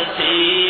তোমার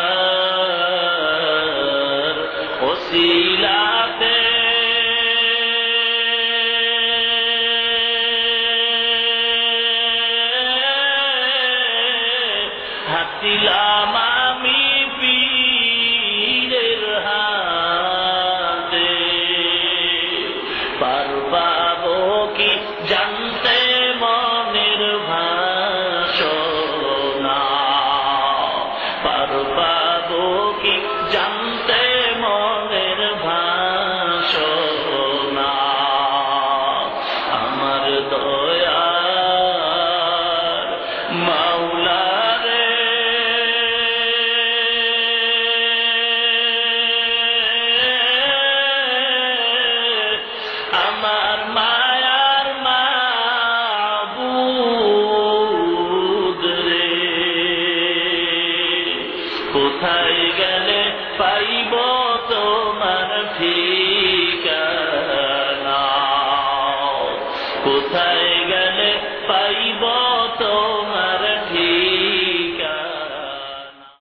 ওসিলাতে হাতিলাম আমি পীরের হাতে। পার পাবো কি জানতে কোথায় গেলে পাইব তোমার ঠিকানা? কোথায় গেলে পাইব তোমার